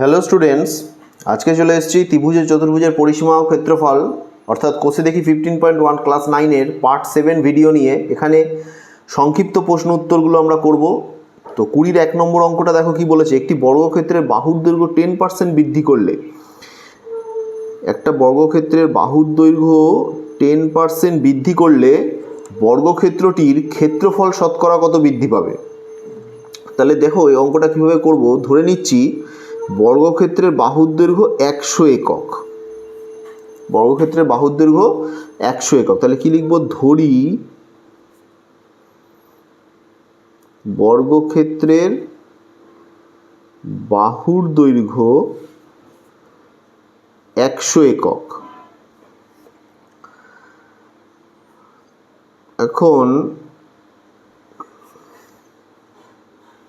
Hello students আজকে চলে এসেছি ত্রিভুজের চতুর্ভুজের পরিসীমা ও ক্ষেত্রফল, অর্থাৎ কোষে দেখি ফিফটিন পয়েন্ট ওয়ান ক্লাস নাইনের পার্ট সেভেন ভিডিও নিয়ে। এখানে সংক্ষিপ্ত প্রশ্ন উত্তরগুলো আমরা করব। তো কুড়ির এক নম্বর অঙ্কটা দেখো কি বলেছে, একটি বর্গক্ষেত্রের বাহুর দৈর্ঘ্য টেন পার্সেন্ট বৃদ্ধি করলে। একটা বর্গক্ষেত্রের বাহুর দৈর্ঘ্য টেন পার্সেন্ট বৃদ্ধি করলে বর্গক্ষেত্রটির ক্ষেত্রফল শতকরা কত বৃদ্ধি পাবে? তাহলে দেখো এই অঙ্কটা কীভাবে করব। ধরে নিচ্ছি বর্গক্ষেত্রের বাহুর দৈর্ঘ্য একশো একক। বর্গক্ষেত্রের বাহুর দৈর্ঘ্য একশো একক। তাহলে কি লিখব? ধরি বর্গক্ষেত্রের বাহুর দৈর্ঘ্য একশো একক। এখন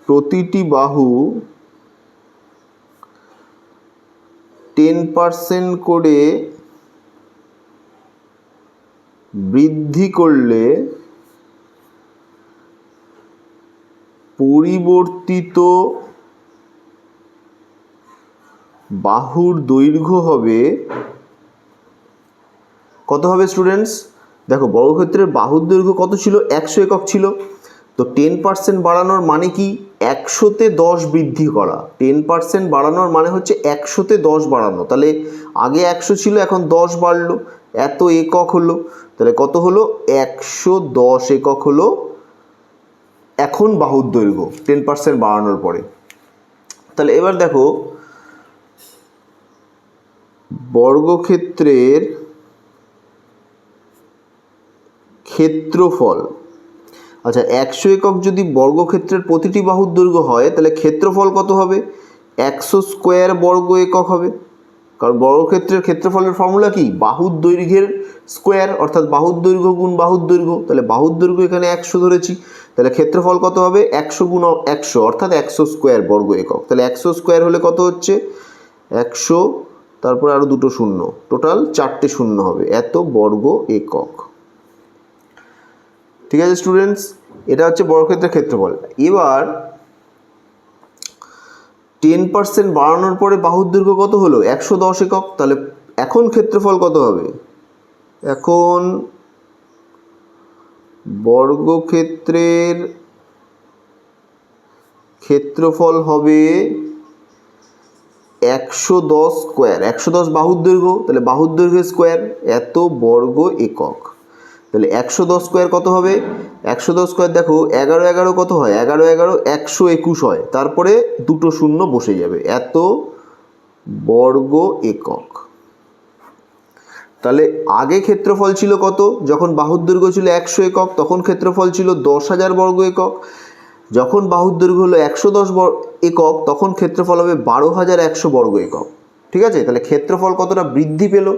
প্রতিটি বাহু টেন পার্সেন্ট করে বৃদ্ধি করলে পরিবর্তিত বাহুর দৈর্ঘ্য হবে কত হবে স্টুডেন্টস দেখো বর্গক্ষেত্রের বাহুর দৈর্ঘ্য কত ছিল? একশো একক ছিল। তো টেন পার্সেন্ট বাড়ানোর মানে কি? একশোতে দশ বৃদ্ধি করা। টেন পার্সেন্ট বাড়ানোর মানে হচ্ছে একশোতে দশ বাড়ানো। তাহলে আগে একশো ছিল, এখন দশ বাড়লো। এত একক হলো। তাহলে কত হলো? একশো দশ একক হলো এখন বাহুর দৈর্ঘ্য টেন পার্সেন্ট বাড়ানোর পরে। তাহলে এবার দেখো, বর্গক্ষেত্রের ক্ষেত্রফল আচ্ছা একশো একক যদি বর্গক্ষেত্রের প্রতিটি বাহুর দৈর্ঘ্য হয়, তাহলে ক্ষেত্রফল কত হবে? একশো স্কোয়ার বর্গ একক হবে। কারণ বর্গক্ষেত্রের ক্ষেত্রফলের ফর্মুলা কি? বাহুর দৈর্ঘ্যের স্কোয়ার, অর্থাৎ বাহুর দৈর্ঘ্য গুণ বাহুর দৈর্ঘ্য। তাহলে বাহুর দৈর্ঘ্য এখানে একশো ধরেছি। তাহলে ক্ষেত্রফল কত হবে? একশো গুণ একশো, অর্থাৎ একশো স্কোয়ার বর্গ একক। তাহলে একশো স্কোয়ার হলে কত হচ্ছে? একশো, তারপরে আরও দুটো শূন্য। টোটাল চারটে শূন্য হবে। এত বর্গ একক। ঠিক আছে স্টুডেন্টস এটা হচ্ছে বর্গক্ষেত্রের ক্ষেত্রফল। এবার টেন পার্সেন্ট বাড়ানোর পরে বাহুর দৈর্ঘ্য কত হলো? একশো দশ একক। তাহলে এখন ক্ষেত্রফল কত হবে? এখন বর্গক্ষেত্রের ক্ষেত্রফল হবে একশো দশ স্কোয়ার একশো দশ বাহুর দৈর্ঘ্য। তাহলে বাহুর দৈর্ঘ্য স্কোয়ার এত বর্গ একক। তাহলে একশো দশ স্কোয়ার কত হবে? একশো দশ স্কোয়ার দেখো, এগারো এগারো কত হয়? এগারো এগারো একশো একুশ হয়। তারপরে দুটো শূন্য বসে যাবে। এত বর্গ একক। তাহলে আগে ক্ষেত্রফল ছিল কত? যখন বাহুর দৈর্ঘ্য ছিল একশো একক, তখন ক্ষেত্রফল ছিল দশ হাজার বর্গ একক। যখন বাহুর দৈর্ঘ্য হলো একশো দশ একক, তখন ক্ষেত্রফল হবে বারো হাজার একশো বর্গ একক। ঠিক আছে? তাহলে ক্ষেত্রফল কতটা বৃদ্ধি পেল?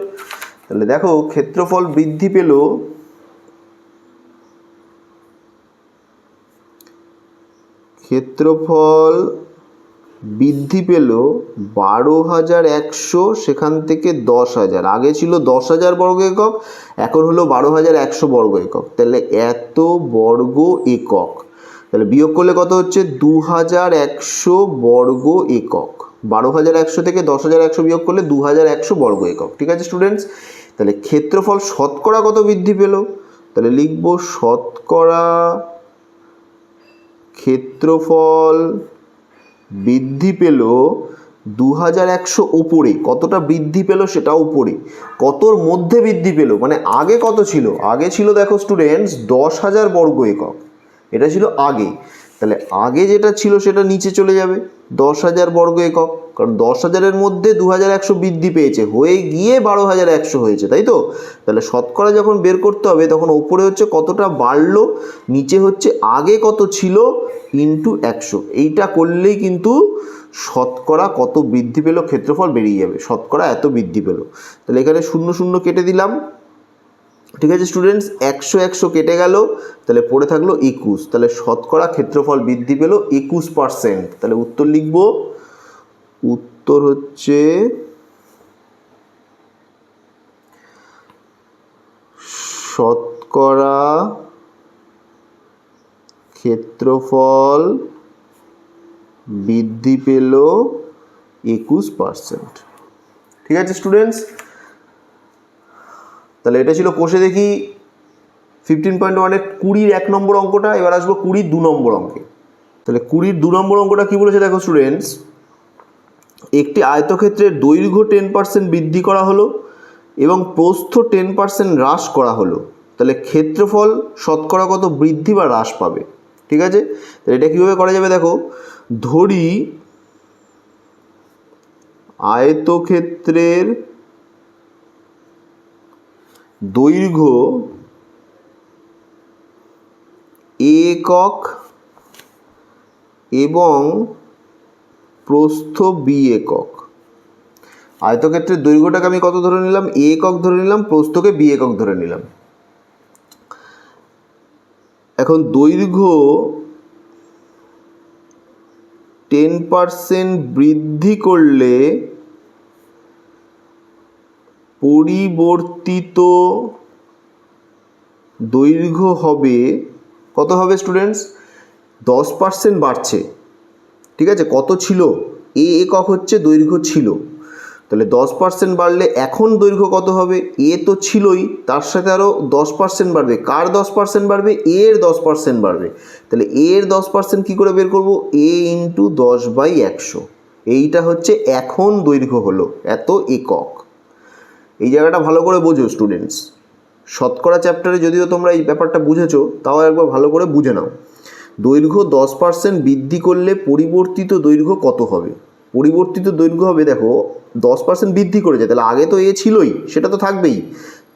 তাহলে দেখো, ক্ষেত্রফল বৃদ্ধি পেল ক্ষেত্রফল বৃদ্ধি পেল বারো হাজার একশো, সেখান থেকে দশ হাজার। আগে ছিল দশ হাজার বর্গ একক, এখন হলো বারো হাজার একশো বর্গ একক। তাহলে এত বর্গ একক। তাহলে বিয়োগ করলে কত হচ্ছে? দু হাজার একশো বর্গ একক। বারো হাজার একশো থেকে দশ হাজার একশো বিয়োগ করলে দু হাজার একশো বর্গ একক। ঠিক আছে স্টুডেন্টস তাহলে ক্ষেত্রফল শতকরা কত বৃদ্ধি পেল? তাহলে লিখব শতকরা ক্ষেত্রফল বৃদ্ধি পেল দু হাজার একশো ওপরে। কতটা বৃদ্ধি পেল সেটা উপরে? কতর মধ্যে বৃদ্ধি পেল? মানে আগে কত ছিল? আগে ছিল দেখো স্টুডেন্টস দশ হাজার বর্গ একক। এটা ছিল আগে। তাহলে আগে যেটা ছিল সেটা নিচে চলে যাবে। দশ হাজার বর্গ একক। কারণ দশ হাজারের মধ্যে দু হাজার একশো বৃদ্ধি পেয়েছে, হয়ে গিয়ে বারো হাজার একশো হয়েছে, তাই তো? তাহলে শতকরা যখন বের করতে হবে, তখন ওপরে হচ্ছে কতটা বাড়লো, নিচে হচ্ছে আগে কত ছিল, ইন্টু একশো। এইটা করলেই কিন্তু শতকরা কত বৃদ্ধি পেল, ক্ষেত্রফল বেরিয়ে যাবে, শতকরা এত বৃদ্ধি পেল। তাহলে এখানে শূন্য শূন্য কেটে দিলাম। ঠিক আছে স্টুডেন্টস, একশো একশো কেটে গেল, তাহলে পড়ে থাকল একুশ। তাহলে শতকরা ক্ষেত্রফল বৃদ্ধি পেল একুশ পার্সেন্ট। তাহলে উত্তর লিখব। উত্তর হচ্ছে শতকরা ক্ষেত্রফল বৃদ্ধি পেল একুশ পার্সেন্ট। ঠিক আছে স্টুডেন্টস তাহলে এটা ছিল কোষে দেখি ফিফটিন পয়েন্ট ওয়ানের কুড়ির এক নম্বর অঙ্কটা, এবার আসব কুড়ির দু নম্বর অঙ্কে। তাহলে কুড়ির দু নম্বর অঙ্কটা কী বলেছে দেখো স্টুডেন্টস একটি আয়তক্ষেত্রের দৈর্ঘ্য টেন পার্সেন্ট বৃদ্ধি করা হলো এবং প্রস্থ টেন পার্সেন্ট হ্রাস করা হলো। তাহলে ক্ষেত্রফল শতকরা কত বৃদ্ধি বা হ্রাস পাবে? ঠিক আছে? এটা কীভাবে করা যাবে দেখো? ধরি আয়তক্ষেত্রের দৈর্ঘ্য একক এবং প্রস্থ বি একক। আয়তক্ষেত্রের দৈর্ঘ্যটাকে আমি কত ধরে নিলাম? এ একক ধরে নিলাম, প্রস্থকে বি একক ধরে নিলাম। এখন দৈর্ঘ্য টেন পার্সেন্ট বৃদ্ধি করলে পরিবর্তিত দৈর্ঘ্য হবে, কত হবে স্টুডেন্টস দশ পার্সেন্ট বাড়ছে। ঠিক আছে? কত ছিল? এ একক হচ্ছে দৈর্ঘ্য ছিল। তাহলে দশ পার্সেন্ট বাড়লে এখন দৈর্ঘ্য কত হবে? এ তো ছিলই, তার সাথে আরও দশ পার্সেন্ট বাড়বে। কার দশ পার্সেন্ট বাড়বে? এর দশ পার্সেন্ট বাড়বে। তাহলে এর দশ পার্সেন্ট কী করে বের করব? এ ইন্টু দশ বাই একশো। এইটা হচ্ছে এখন দৈর্ঘ্য হলো, এত একক। এই জায়গাটা ভালো করে বোঝো স্টুডেন্টস শতকরা চ্যাপ্টারে যদিও তোমরা এই ব্যাপারটা বুঝেছ, তাও একবার ভালো করে বুঝে নাও। দৈর্ঘ্য দশ পার্সেন্ট বৃদ্ধি করলে পরিবর্তিত দৈর্ঘ্য কত হবে? পরিবর্তিত দৈর্ঘ্য হবে, দেখো, দশ পার্সেন্ট বৃদ্ধি করেছে, তাহলে আগে তো এ ছিলই, সেটা তো থাকবেই।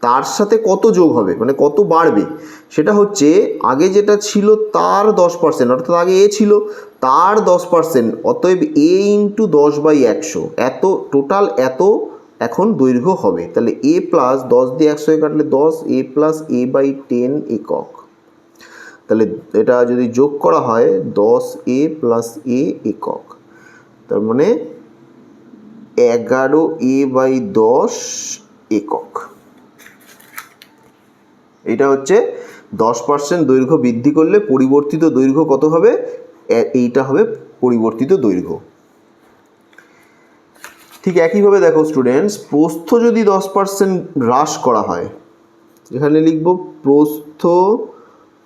তার সাথে কত যোগ হবে? মানে কত বাড়বে? সেটা হচ্ছে, আগে যেটা ছিল তার দশ পার্সেন্ট অর্থাৎ আগে এ ছিল তার দশ পার্সেন্ট অতএব এ ইন্টু দশ বাই একশো, এত, টোটাল এত এখন দৈর্ঘ্য হবে। তাহলে এ প্লাস দশ দিয়ে একশো কাটলে দশ, A plus A by ten একক। তাহলে এটা যদি যোগ করা হয় দশ এ প্লাস এ একক, তার মানে এগারো এ বাই দশ একক। এটা হচ্ছে দশ পার্সেন্ট দৈর্ঘ্য বৃদ্ধি করলে পরিবর্তিত দৈর্ঘ্য কত হবে? এইটা হবে পরিবর্তিত দৈর্ঘ্য। ঠিক একইভাবে দেখো স্টুডেন্টস প্রস্থ যদি দশ পার্সেন্ট হ্রাস করা হয় এখানে লিখব প্রস্থ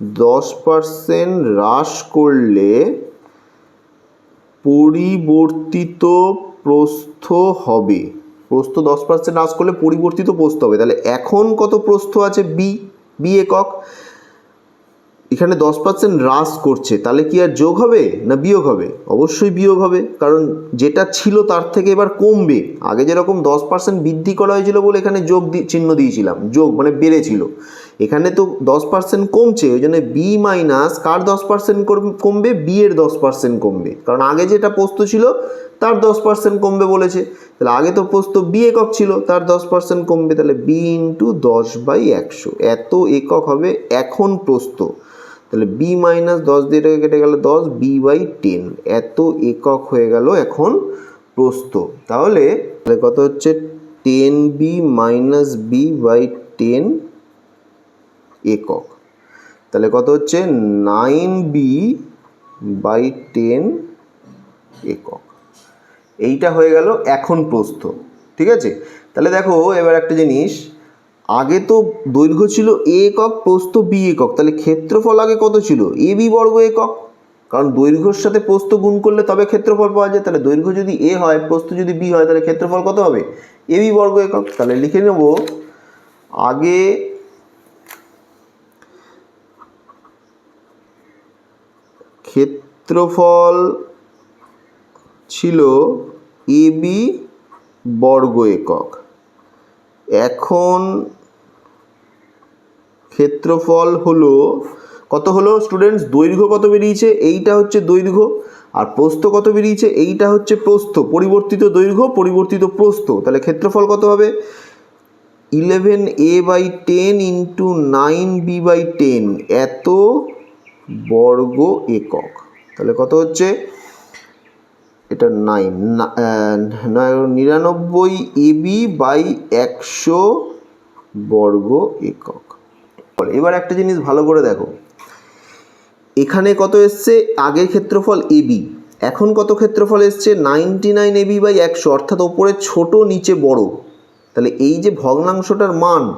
দশ পার্সেন্ট হ্রাস করলে পরিবর্তিত প্রস্থ হবে। প্রস্থ দশ পার্সেন্ট হ্রাস করলে পরিবর্তিত প্রস্থ হবে। তাহলে এখন কত প্রস্থ আছে? বি বি একক। এখানে দশ পার্সেন্ট হ্রাস করছে, তাহলে কি আর যোগ হবে না বিয়োগ হবে? অবশ্যই বিয়োগ হবে, কারণ যেটা ছিল তার থেকে এবার কমবে। আগে যেরকম দশ পার্সেন্ট বৃদ্ধি করা হয়েছিল বলে এখানে যোগ চিহ্ন দিয়েছিলাম, যোগ মানে বেড়েছিল। এখানে তো দশ পার্সেন্ট কমছে, ওই জন্য বি মাইনাস কার দশ পার্সেন্ট কমবে? বি এর দশ পার্সেন্ট কমবে। কারণ আগে যেটা পোস্ত ছিল, তার দশ পার্সেন্ট কমবে বলেছে। তাহলে আগে তো পোস্ত বি একক ছিল, তার দশ পার্সেন্ট কমবে। তাহলে বি ইন্টু দশ বাই একশো। এত একক হবে এখন প্রস্ত তাহলে বি মাইনাস দশ দিয়ে এটাকে কেটে গেল দশ বি বাই টেন এত একক হয়ে গেল এখন প্রস্থ। তাহলে তাহলে কত হচ্ছে? Ten B minus B by ten একক। তাহলে কত হচ্ছে? নাইন বি বাই টেন একক। এইটা হয়ে গেল এখন প্রস্থ। ঠিক আছে? তাহলে দেখো এবার একটা জিনিস। আগে তো দৈর্ঘ্য ছিল এ একক, প্রস্থ বি একক। তাহলে ক্ষেত্রফল আগে কত ছিল? এ বি বর্গ একক। কারণ দৈর্ঘ্যর সাথে প্রস্থ গুণ করলে তবে ক্ষেত্রফল পাওয়া যায়। তাহলে দৈর্ঘ্য যদি এ হয়, প্রস্থ যদি বি হয়, তাহলে ক্ষেত্রফল কত হবে? এ বি বর্গ একক। তাহলে লিখে নেব, আগে ক্ষেত্রফল ছিল এ বি বর্গ একক। এখন ক্ষেত্রফল হলো কত হলো স্টুডেন্টস দৈর্ঘ্য কত বেরিয়েছে? এইটা হচ্ছে দৈর্ঘ্য। আর প্রস্থ কত বেরিয়েছে? এইটা হচ্ছে প্রস্থ। পরিবর্তিত দৈর্ঘ্য, পরিবর্তিত প্রস্থ। তাহলে ক্ষেত্রফল কত হবে? Eleven A by ten into nine B by ten এত বর্গ একক। তাহলে কত হচ্ছে? এটা নাইন নিরানব্বই এবি বাই একশো বর্গ একক। এবার একটা জিনিস ভালো করে দেখো। এখানে কত এসছে? আগের ক্ষেত্রফল এবি এখন কত ক্ষেত্রফল এসছে? নাইনটি নাইন এবি বাই একশো। অর্থাৎ ওপরে ছোট, নিচে বড়। তাহলে এই যে ভগ্নাংশটার মান,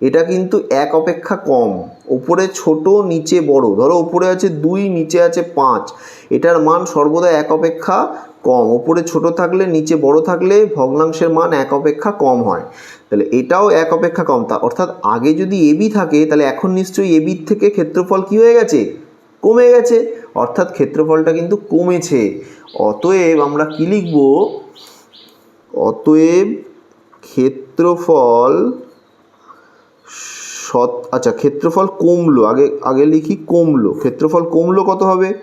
এটা কিন্তু এক অপেক্ষা কম। ওপরে ছোট, নিচে বড়। ধরো ওপরে আছে দুই, নিচে আছে পাঁচ। এটার মান সর্বদা এক অপেক্ষা কম। ওপরে ছোট থাকলে, নিচে বড় থাকলে ভগ্নাংশের মান এক অপেক্ষা কম হয়। তাহলে এটাও এক অপেক্ষা কম। তা অর্থাৎ আগে যদি এবি থাকে, তাহলে এখন নিশ্চয়ই এবির থেকে ক্ষেত্রফল কি হয়ে গেছে? কমে গেছে। অর্থাৎ ক্ষেত্রফলটা কিন্তু কমেছে। অতএব আমরা কি লিখব? অতএব ক্ষেত্রফল শত আচ্ছা ক্ষেত্রফল কমলো। আগে আগে লিখি কমলো। ক্ষেত্রফল কমলো কত হবে?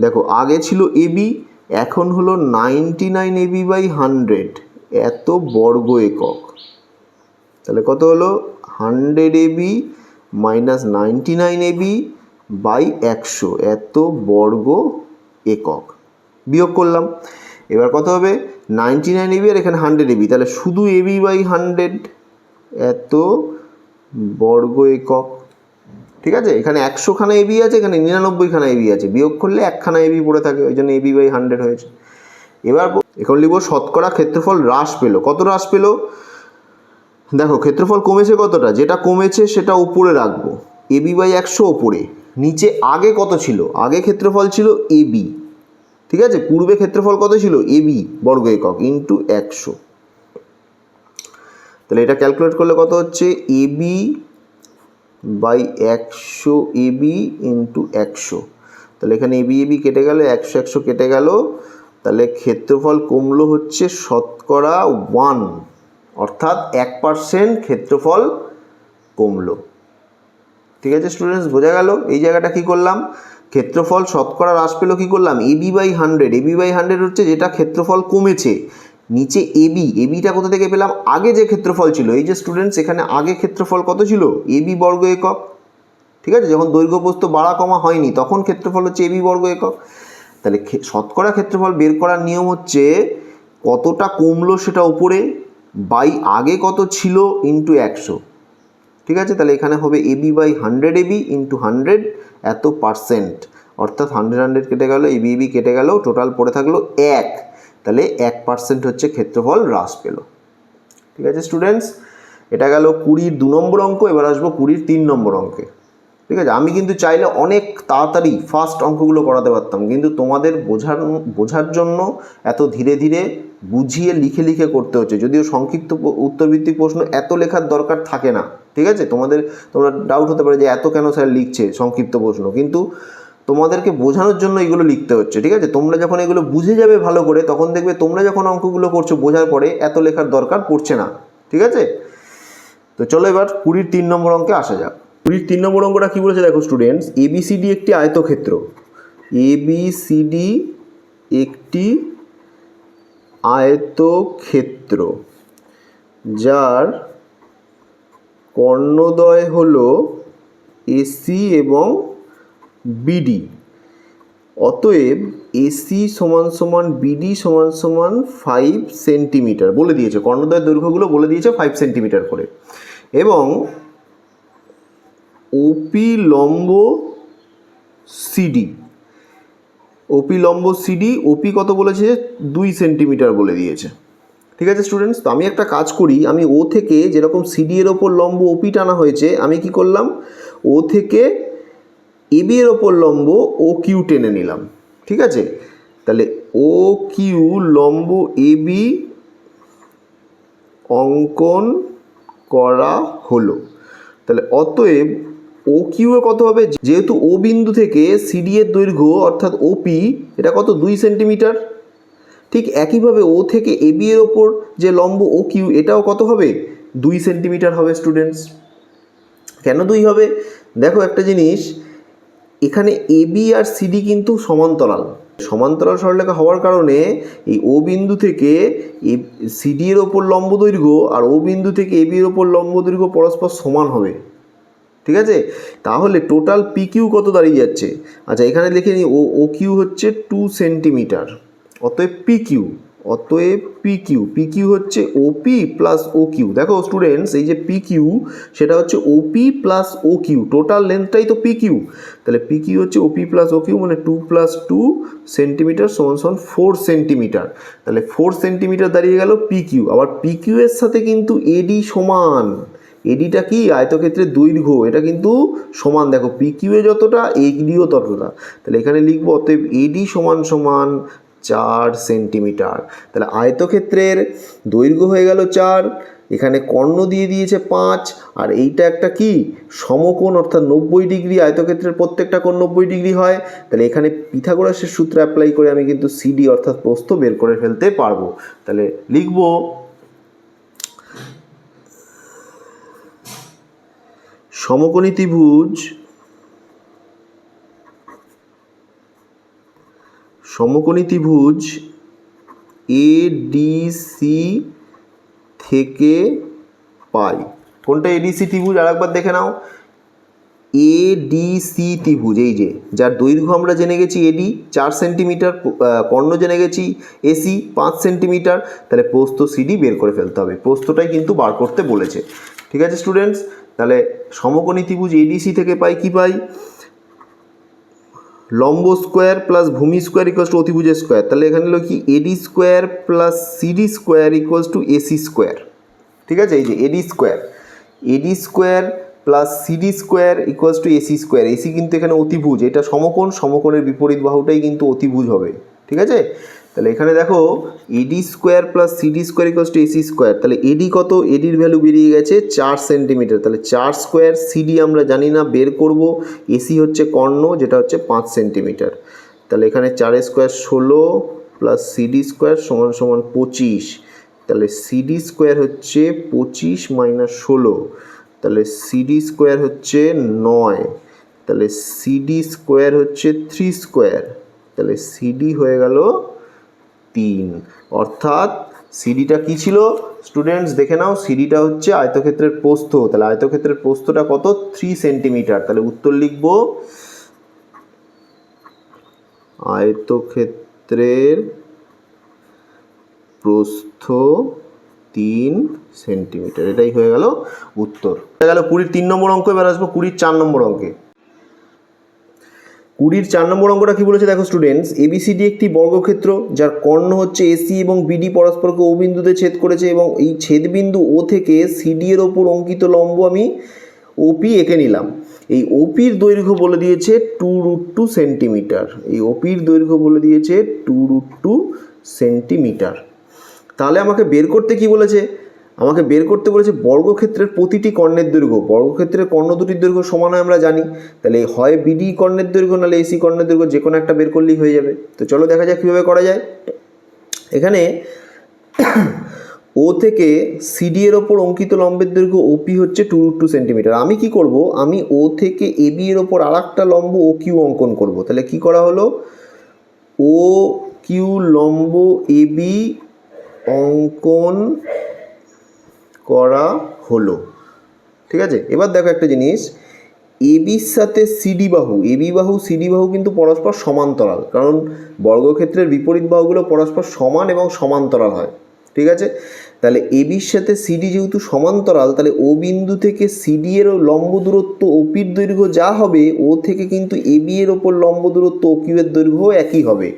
দেখো, আগে ছিল এবি এখন হলো ninety nine AB by hundred এত বর্গ একক। তাহলে কত হলো? Hundred AB minus ninety nine AB by একশো, এত বর্গ একক। বিয়োগ করলাম। এবার কত হবে? নাইনটি নাইন এবি আর এখানে হান্ড্রেড এবি তাহলে শুধু এবি বাই হান্ড্রেড এত বর্গ একক। ঠিক আছে? এখানে একশোখানা এবি আছে, এখানে নিরানব্বইখানা এবি আছে। বিয়োগ করলে একখানা এবি পড়ে থাকে, ওই জন্য এবি বাই হান্ড্রেড হয়েছে। এবার এখন লিখব শতকরা ক্ষেত্রফল হ্রাস পেল। কত হ্রাস পেল? দেখো, ক্ষেত্রফল কমেছে কতটা? যেটা কমেছে সেটা উপরে রাখব। এবি বাই একশো ওপরে নিচে আগে কত ছিল? আগে ক্ষেত্রফল ছিল এবি ঠিক আছে? পূর্বে ক্ষেত্রফল কত ছিল? এবি বর্গ একক ইন্টু একশো। তাহলে এটা ক্যালকুলেট করলে কত হচ্ছে? এবি বাই একশো এবি ইন্টু একশো। তাহলে এখানে এবি এবি কেটে গেল, একশো একশো কেটে গেল। তাহলে ক্ষেত্রফল কমলো হচ্ছে শতকরা ওয়ান। অর্থাৎ এক পার্সেন্ট ক্ষেত্রফল কমলো। ঠিক আছে স্টুডেন্টস বোঝা গেল? এই জায়গাটা কি করলাম? ক্ষেত্রফল শতকরা হ্রাস পেল, কী করলাম? AB by hundred. AB by hundred হচ্ছে যেটা ক্ষেত্রফল কমেছে। নিচে এবি এবিটা কোথা থেকে পেলাম? আগে যে ক্ষেত্রফল ছিল, এই যে স্টুডেন্টস এখানে আগে ক্ষেত্রফল কত ছিল? এবি বর্গ একক। ঠিক আছে? যখন দৈর্ঘ্য প্রস্থ বাড়া কমা হয়নি, তখন ক্ষেত্রফল হচ্ছে এবি বর্গ একক। তাহলে শতকরা ক্ষেত্রফল বের করার নিয়ম হচ্ছে, কতটা কমলো সেটা উপরে বাই আগে কত ছিল ইন্টু একশো। ঠিক আছে? তাহলে এখানে হবে AB by hundred AB into hundred এত পার্সেন্ট অর্থাৎ হান্ড্রেড হান্ড্রেড কেটে গেল এবি এবি কেটে গেল টোটাল পড়ে থাকল এক। তাহলে এক পার্সেন্ট হচ্ছে ক্ষেত্রফল হ্রাস পেল। ঠিক আছে স্টুডেন্টস এটা গেল কুড়ির দু নম্বর অঙ্ক, এবার আসব কুড়ির তিন নম্বর অঙ্কে। ঠিক আছে? আমি কিন্তু চাইলে অনেক তাড়াতাড়ি ফাস্ট অঙ্কগুলো করাতে পারতাম, কিন্তু তোমাদের বোঝার বোঝার জন্য এত ধীরে ধীরে বুঝিয়ে লিখে লিখে করতে হচ্ছে। যদিও সংক্ষিপ্ত উত্তরভিত্তিক প্রশ্ন এত লেখার দরকার থাকে না। ঠিক আছে? তোমাদের, তোমরা ডাউট হতে পারে যে এত কেন স্যার লিখছে সংক্ষিপ্ত প্রশ্ন। কিন্তু তোমাদেরকে বোঝানোর জন্য এগুলো লিখতে হচ্ছে, ঠিক আছে? তোমরা যখন এগুলো বুঝে যাবে ভালো করে, তখন দেখবে তোমরা যখন অঙ্কগুলো করছ বোঝার পরে এত লেখার দরকার পড়ছে না, ঠিক আছে? তো চলো এবার কুড়ির তিন নম্বর অঙ্কে আসা যাক। কুড়ির তিন নম্বর অঙ্কটা কী বলেছে দেখো স্টুডেন্টস এবিসিডি একটি আয়তক্ষেত্র। এবিসিডি একটি আয়তক্ষেত্র, যার কর্ণদ্বয় হলো এসি এবং বিডি। অতএব এসি সমান সমান বিডি সমান সমান ফাইভ সেন্টিমিটার বলে দিয়েছে। কর্ণদ্বয়ের দৈর্ঘ্যগুলো বলে দিয়েছে ফাইভ সেন্টিমিটার করে। এবং ওপি লম্ব সিডি ওপি লম্ব সিডি ওপি কত বলেছে? দুই সেন্টিমিটার বলে দিয়েছে। ঠিক আছে স্টুডেন্টস? তো আমি একটা কাজ করি, আমি ও থেকে যেরকম সিডি এর ওপর লম্ব ওপি টানা হয়েছে, আমি কি করলাম? ও থেকে এবি ওপর লম্ব ও কিউ টেনে নিলাম, ঠিক আছে? তাহলে ও কিউ লম্ব এবি অঙ্কন করা হলো। তাহলে অতএব ও কিউ এ কত হবে? যেহেতু ও বিন্দু থেকে সিডি এর দৈর্ঘ্য অর্থাৎ ওপি এটা কত? দুই সেন্টিমিটার। ঠিক একইভাবে ও থেকে এবি এর ওপর যে লম্ব ও কিউ, এটাও কত হবে? দুই সেন্টিমিটার হবে, স্টুডেন্টস। কেন দুই হবে? দেখো একটা জিনিস এখানে এবি আর সিডি কিন্তু সমান্তরাল। সমান্তরাল সরলরেখা হওয়ার কারণে এই ও বিন্দু থেকে এ সিডি এর ওপর লম্ব দৈর্ঘ্য আর ও বিন্দু থেকে এবি এর ওপর লম্ব দৈর্ঘ্য পরস্পর সমান হবে। ঠিক আছে? তাহলে টোটাল পি কিউ কত দাঁড়িয়ে যাচ্ছে? আচ্ছা এখানে লিখে নিই ও ও কিউ হচ্ছে টু সেন্টিমিটার অতএব পি কিউ অতএব পি কিউ পি কিউ হচ্ছে ওপি প্লাস ও কিউ দেখো স্টুডেন্টস এই যে পি কিউ সেটা হচ্ছে OP plus O Q total লেন্থটাই তো পি কিউ তাহলে পি কিউ হচ্ছে ওপি প্লাস ও কিউ মানে টু প্লাস টু সেন্টিমিটার সমান সমান ফোর সেন্টিমিটার তাহলে ফোর সেন্টিমিটার দাঁড়িয়ে গেল পি কিউ আবার পি কিউ এর সাথে কিন্তু এডি সমান। এডিটা কি? আয়তক্ষেত্রের দৈর্ঘ্য। এটা কিন্তু সমান। দেখো পি কিউ এ যতটা এডিও ততটা। তাহলে এখানে লিখব, অতএব এডি সমান সমান চার সেন্টিমিটার। তাহলে আয়তক্ষেত্রের দৈর্ঘ্য হয়ে গেল চার, এখানে কর্ণ দিয়ে দিয়েছে পাঁচ, আর এইটা একটা কি? সমকোণ, অর্থাৎ নব্বই ডিগ্রি আয়তক্ষেত্রের প্রত্যেকটা কোণ নব্বই ডিগ্রি হয়। তাহলে এখানে পিথাগোরাসের সূত্র অ্যাপ্লাই করে আমি কিন্তু সিডি অর্থাৎ প্রস্থ বের করে ফেলতে পারব। তাহলে লিখব, সমকোণী ত্রিভুজ সমকোণী ত্রিভুজ এ সি থেকে পাই। কোনটা এডিসি ত্রিভুজ? আর একবার দেখে নাও। এ ডি সি ত্রিভুজ, এই যে, যার দৈর্ঘ্য আমরা জেনে গেছি এডি চার সেন্টিমিটার কর্ণ জেনে গেছি এসি পাঁচ সেন্টিমিটার, তাহলে প্রস্থ সিডি বের করে ফেলতে হবে। প্রস্থটাই কিন্তু বার করতে বলেছে। ঠিক আছে স্টুডেন্টস তাহলে সমকোণী ত্রিভুজ এডিসি থেকে পাই, কি পাই? লম্ব স্কোয়ার প্লাস ভূমি স্কোয়ার ইকুয়ালস টু অতিভুজের স্কোয়ার। তাহলে এখানে হলো কি? AD square plus CD square equals to AC square. ঠিক আছে? এই যে AD square. AD square plus CD square equals to AC square. AC কিন্তু এখানে অতিভুজ। এটা সমকোণ, সমকোণের বিপরীত বাহুটাই কিন্তু অতিভুজ হবে। ঠিক আছে? তাহলে এখানে দেখো AD square plus CD square equals to AC square তাহলে এডি কত? এডির ভ্যালু বেরিয়ে গেছে চার সেন্টিমিটার তাহলে চার স্কোয়ার সিডি আমরা জানি না, বের করব। এসি হচ্ছে কর্ণ, যেটা হচ্ছে পাঁচ সেন্টিমিটার তাহলে এখানে চার স্কোয়ার ষোলো প্লাস সিডি স্কোয়ার সমান সমান পঁচিশ। তাহলে সিডি স্কোয়ার হচ্ছে পঁচিশ মাইনাস ষোলো। তাহলে সিডি স্কোয়ার হচ্ছে নয়। তাহলে সিডি স্কোয়ার হচ্ছে থ্রি স্কোয়ার তাহলে সিডি হয়ে গেল তিন। অর্থাৎ সিডিটা কি ছিল? স্টুডেন্টস দেখে নাও, সিডিটা হচ্ছে আয়তক্ষেত্রের প্রস্থ। তাহলে আয়তক্ষেত্রের প্রস্থটা কত? থ্রি সেন্টিমিটার তাহলে উত্তর লিখব, আয়তক্ষেত্রের প্রস্থ তিন সেন্টিমিটার এটাই হয়ে গেল উত্তর। হয়ে গেল কুড়ির তিন নম্বর অঙ্ক, এবার আসব কুড়ির চার নম্বর অঙ্কে। কুড়ির চার নম্বর অঙ্কটা কি বলেছে দেখো স্টুডেন্টস এবিসিডি একটি বর্গক্ষেত্র যার কর্ণ হচ্ছে এসি এবং বিডি পরস্পরকে ও বিন্দুতে ছেদ করেছে এবং এই ছেদবিন্দু ও থেকে সিডি এর ওপর অঙ্কিত লম্ব আমি ওপি এঁকে নিলাম। এই ওপির দৈর্ঘ্য বলে দিয়েছে টু রুট টু সেন্টিমিটার এই ওপির দৈর্ঘ্য বলে দিয়েছে টু রুট টু সেন্টিমিটার তাহলে আমাকে বের করতে কি বলেছে? আমাকে বের করতে বলেছে বর্গক্ষেত্রের প্রতিটি কর্ণের দৈর্ঘ্য। বর্গক্ষেত্রের কর্ণ দুটির দৈর্ঘ্য সমান হয় আমরা জানি। তাহলে হয় বিডি কর্ণের দৈর্ঘ্য, নাহলে এসি কর্ণের দৈর্ঘ্য, যে কোনো একটা বের করলেই হয়ে যাবে। তো চলো দেখা যাক কীভাবে করা যায়। এখানে ও থেকে সিডি এর ওপর অঙ্কিত লম্বের দৈর্ঘ্য ওপি হচ্ছে টু রুট টু সেন্টিমিটার আমি কি করব? আমি ও থেকে এবি এর ওপর আর একটা লম্ব ও কিউ অঙ্কন করব। তাহলে কি করা হলো? ও কিউ লম্ব এবি অঙ্কন করা হলো। ঠিক আছে? এবার দেখো একটা জিনিস। এবির সাথে সিডি বাহু। এবি বাহু সিডি বাহু কিন্তু পরস্পর সমান্তরাল। কারণ বর্গক্ষেত্রের বিপরীত বাহুগুলো পরস্পর সমান এবং সমান্তরাল হয়। ঠিক আছে? তাহলে এবির সাথে সিডি যেহেতু সমান্তরাল, তাহলে ও বিন্দু থেকে সিডি এর লম্ব দূরত্ব ওপির দৈর্ঘ্য যা হবে, ও থেকে কিন্তু এবি এর ওপর লম্ব দূরত্ব ও কিউ এর দৈর্ঘ্য একই হবে।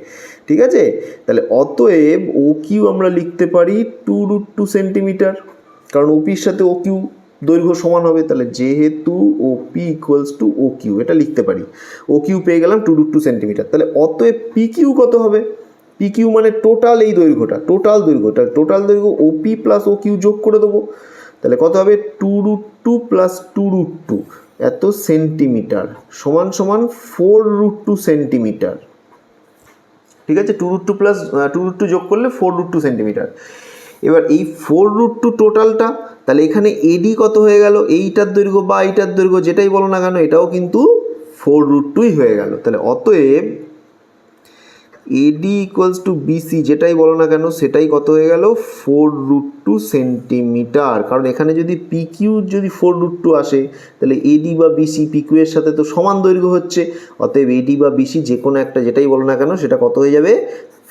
ঠিক আছে? তাহলে অতএব ও কিউ আমরা লিখতে পারি টু রুট টু সেন্টিমিটার। কারণ ওপির সাথে ও কিউ দৈর্ঘ্য সমান হবে, তাহলে যেহেতু O P equals to O Q এটা লিখতে পারি। ও কিউ পেয়ে গেলাম টু টু সেন্টিমিটার তাহলে অতএব পি কিউ কত হবে? পি কিউ মানে টোটাল এই দৈর্ঘ্যটা টোটাল দৈর্ঘ্যটা টোটাল দৈর্ঘ্য O P plus O Q যোগ করে দেবো, তাহলে কত হবে? Two root two plus two root two এত সেন্টিমিটার সমান সমান ফোর রুট টু সেন্টিমিটার ঠিক আছে? Two root two plus two root two যোগ করলে ফোর রুট টু সেন্টিমিটার এবার এই ফোর রুট টু টোটালটা তাহলে এখানে এডি কত হয়ে গেল? এইটার দৈর্ঘ্য বা এইটার দৈর্ঘ্য যেটাই বলো না কেন, এটাও কিন্তু ফোর রুট টুই হয়ে গেল। তাহলে অতএব এডি ইকুয়ালস টু বিসি যেটাই বলো না কেন, সেটাই কত হয়ে গেল? ফোর রুট টু সেন্টিমিটার কারণ এখানে যদি পিকিউ যদি ফোর রুট টু আসে, তাহলে এডি বা বিসি পিকিউ এর সাথে তো সমান দৈর্ঘ্য হচ্ছে। অতএব এডি বা বিসি যে কোনো একটা যেটাই বলো না কেন, সেটা কত হয়ে যাবে?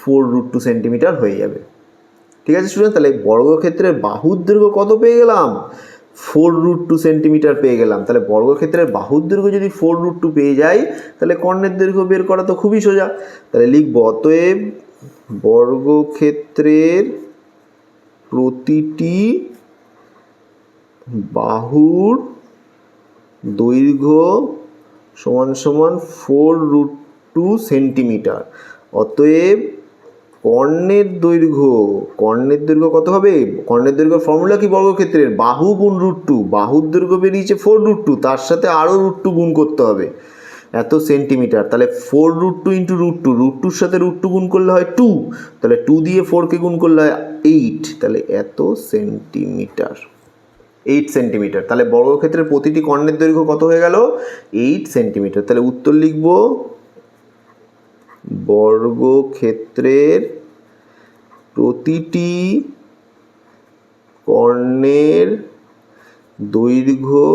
ফোর রুট টু সেন্টিমিটার হয়ে যাবে। ঠিক আছে স্টুডেন্ট তাহলে বর্গক্ষেত্রের বাহুর দৈর্ঘ্য কত পেয়ে গেলাম? ফোর রুট টু সেন্টিমিটার পেয়ে গেলাম। তাহলে বর্গক্ষেত্রের বাহুর দৈর্ঘ্য যদি ফোর রুট টু পেয়ে যাই, তাহলে কর্ণের দৈর্ঘ্য বের করা তো খুবই সোজা। তাহলে লিখব, অতএব বর্গক্ষেত্রের প্রতিটি বাহুর দৈর্ঘ্য সমান সমান ফোর রুট টু সেন্টিমিটার। অতএব কর্ণের দৈর্ঘ্য কর্ণের দৈর্ঘ্য কত হবে? কর্ণের দৈর্ঘ্য ফর্মুলা কি বর্গক্ষেত্রের? বাহু গুণ রুট টু বাহুর দৈর্ঘ্য বেরিয়েছে ফোর রুট টু তার সাথে আরও রুট টু গুণ করতে হবে। এত সেন্টিমিটার তাহলে four root two into root two root টুর সাথে রুট টু গুণ করলে হয় টু তাহলে টু দিয়ে ফোরকে গুণ করলে হয় এইট তাহলে এত সেন্টিমিটার এইট সেন্টিমিটার তাহলে বর্গক্ষেত্রের প্রতিটি কর্ণের দৈর্ঘ্য কত হয়ে গেল? এইট সেন্টিমিটার তাহলে উত্তর লিখব বর্গক্ষেত্রের প্রতিটি কর্ণের দৈর্ঘ্য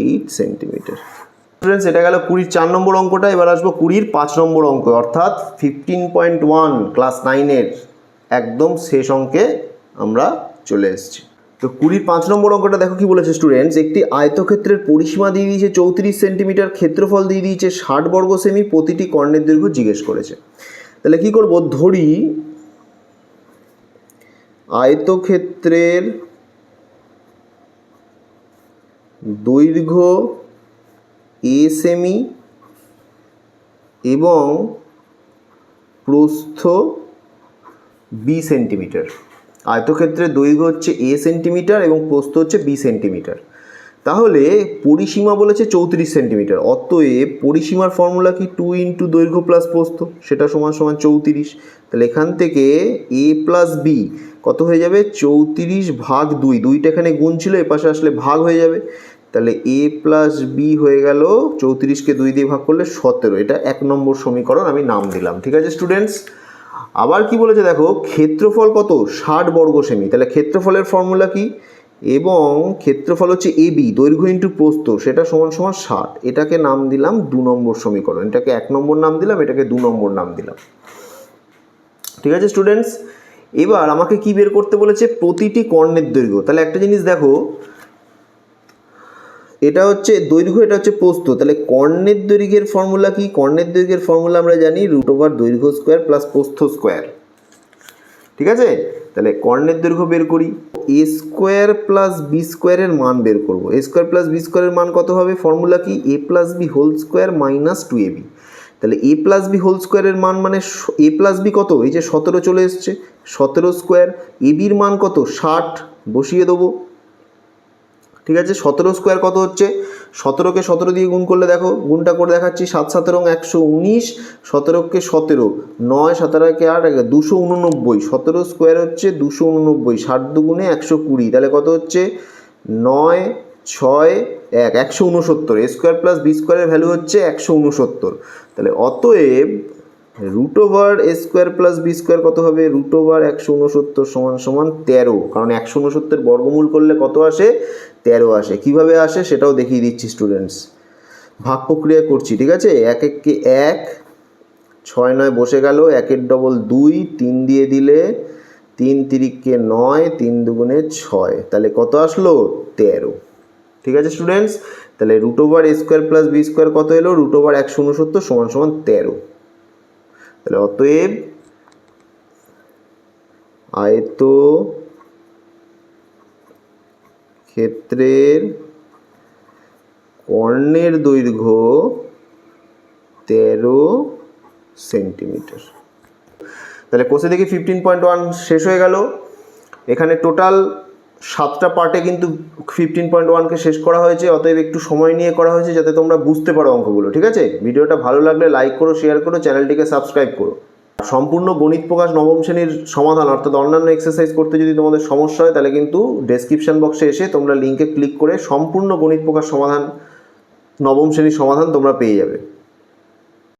এইট সেন্টিমিটার স্টুডেন্টস এটা গেল কুড়ির চার নম্বর অঙ্কটা, এবার আসব কুড়ির পাঁচ নম্বর অঙ্ক। অর্থাৎ ফিফটিন পয়েন্ট ওয়ান ক্লাস নাইনের একদম শেষ অঙ্কে আমরা চলে এসেছি। তো কুড়ির পাঁচ নম্বর অঙ্কটা দেখো কি বলেছে স্টুডেন্টস একটি আয়তক্ষেত্রের পরিসীমা দিয়ে দিয়েছে চৌত্রিশ সেন্টিমিটার ক্ষেত্রফল দিয়ে দিয়েছে ষাট বর্গ সেমি প্রতিটি কর্ণের দৈর্ঘ্য জিজ্ঞেস করেছে। তাহলে কি করব? ধরি আয়তক্ষেত্রের দৈর্ঘ্য এ সেমি এবং প্রস্থ বি সেন্টিমিটার আয়তক্ষেত্রের দৈর্ঘ্য হচ্ছে এ সেন্টিমিটার এবং প্রস্থ হচ্ছে বি সেন্টিমিটার তাহলে পরিসীমা বলেছে চৌত্রিশ সেন্টিমিটার, অতএব পরিসীমার ফর্মুলা কি টু ইন্টু দৈর্ঘ্য প্লাস প্রস্থ? সেটা সমান সমান চৌত্রিশ। তাহলে এখান থেকে এ প্লাস বি কত হয়ে যাবে? চৌত্রিশ ভাগ দুই, দুইটা এখানে গুণ ছিল এপাশে আসলে ভাগ হয়ে যাবে। তাহলে এ প্লাস বি হয়ে গেল চৌত্রিশকে দুই দিয়ে ভাগ করলে সতেরো। এটা এক নম্বর সমীকরণ, আমি নাম দিলাম, ঠিক আছে স্টুডেন্টস আবার কি বলেছে দেখো, ক্ষেত্রফল কত? ষাট বর্গ সেমি। তাহলে ক্ষেত্রফলের ফর্মুলা কি? এবং ক্ষেত্রফল হচ্ছে এ বি, দৈর্ঘ্য ইন্টু প্রস্থ, সেটা সমান সমান ষাট। এটাকে নাম দিলাম দু নম্বর সমীকরণ। এটাকে এক নম্বর নাম দিলাম, এটাকে দু নম্বর নাম দিলাম। ঠিক আছে স্টুডেন্টস এবার আমাকে কি বের করতে বলেছে? প্রতিটি কর্ণের দৈর্ঘ্য। তাহলে একটা জিনিস দেখো। এটা হচ্ছে দৈর্ঘ্য, এটা হচ্ছে প্রস্থ। তাহলে কর্ণের দৈর্ঘ্যের ফর্মুলা কি? কর্ণের দৈর্ঘ্যের ফর্মুলা আমরা জানি রুট ওভার দৈর্ঘ্য স্কোয়ার প্লাস প্রস্থ স্কোয়ার ঠিক আছে? তাহলে কর্ণের দৈর্ঘ্য বের করি। এ স্কোয়ার প্লাস বি স্কোয়ারের মান বের করব। এ স্কোয়ার প্লাস বি স্কোয়ারের মান কত হবে? ফর্মুলা কি? A plus B whole square minus two A B. তাহলে এ প্লাস বি হোল স্কোয়ারের মান মানে এ প্লাস বি কত? এই যে সতেরো চলে এসছে। সতেরো স্কোয়ার। এ বির মান কত? ষাট। বসিয়ে দেবো। ঠিক আছে? সতেরো স্কোয়ার কত হচ্ছে? সতেরোকে সতেরো দিয়ে গুণ করলে দেখো, গুণটা করে দেখাচ্ছি, সাত সতেরো একশো উনিশ, সতেরোকে সতেরো, নয় সতেরোকে আট দুশো উননব্বই, সতেরো স্কোয়ার হচ্ছে দুশো উননব্বই, ষাট দুগুণে একশো কুড়ি, তাহলে কত হচ্ছে? নয়, ছয়, এক, একশো উনসত্তর স্কোয়ার প্লাস বি স্কোয়ারের ভ্যালু হচ্ছে একশো উনসত্তর। তাহলে অতএব root over A square plus B square কত হবে? রুট ওভার একশো উনসত্তর সমান সমান তেরো, কারণ একশো উনসত্তর বর্গমূল করলে কত আসে? তেরো আসে। কীভাবে আসে সেটাও দেখিয়ে দিচ্ছি স্টুডেন্টস ভাগ প্রক্রিয়া করছি, ঠিক আছে? এক এককে এক, ছয় নয় বসে গেল, একের ডবল দুই, তিন দিয়ে দিলে তিন তিরিককে নয়, তিন দুগুণে ছয়। তাহলে কত আসলো? তেরো। ঠিক আছে স্টুডেন্টস তাহলে root over A square plus B square কত এলো? রুট ওভার একশো উনসত্তর সমান সমান তেরো। তাহলে অতএব আয়ত ক্ষেত্রের কর্ণের দৈর্ঘ্য তেরো সেন্টিমিটার। তাহলে কোষে দেখি ফিফটিন পয়েন্ট ওয়ান শেষ হয়ে গেল। এখানে টোটাল সাতটা পার্টে কিন্তু ফিফটিন পয়েন্ট ওয়ানকে শেষ করা হয়েছে, অতএব একটু সময় নিয়ে করা হয়েছে যাতে তোমরা বুঝতে পারো অঙ্কগুলো, ঠিক আছে? ভিডিওটা ভালো লাগলে লাইক করো শেয়ার করো চ্যানেলটিকে সাবস্ক্রাইব করো। সম্পূর্ণ গণিত প্রকাশ নবম শ্রেণির সমাধান, অর্থাৎ অন্যান্য এক্সারসাইজ করতে যদি তোমাদের সমস্যা হয়, তাহলে কিন্তু ডেসক্রিপশন বক্সে এসে তোমরা লিঙ্কে ক্লিক করে সম্পূর্ণ গণিত প্রকাশ সমাধান, নবম শ্রেণির সমাধান তোমরা পেয়ে যাবে।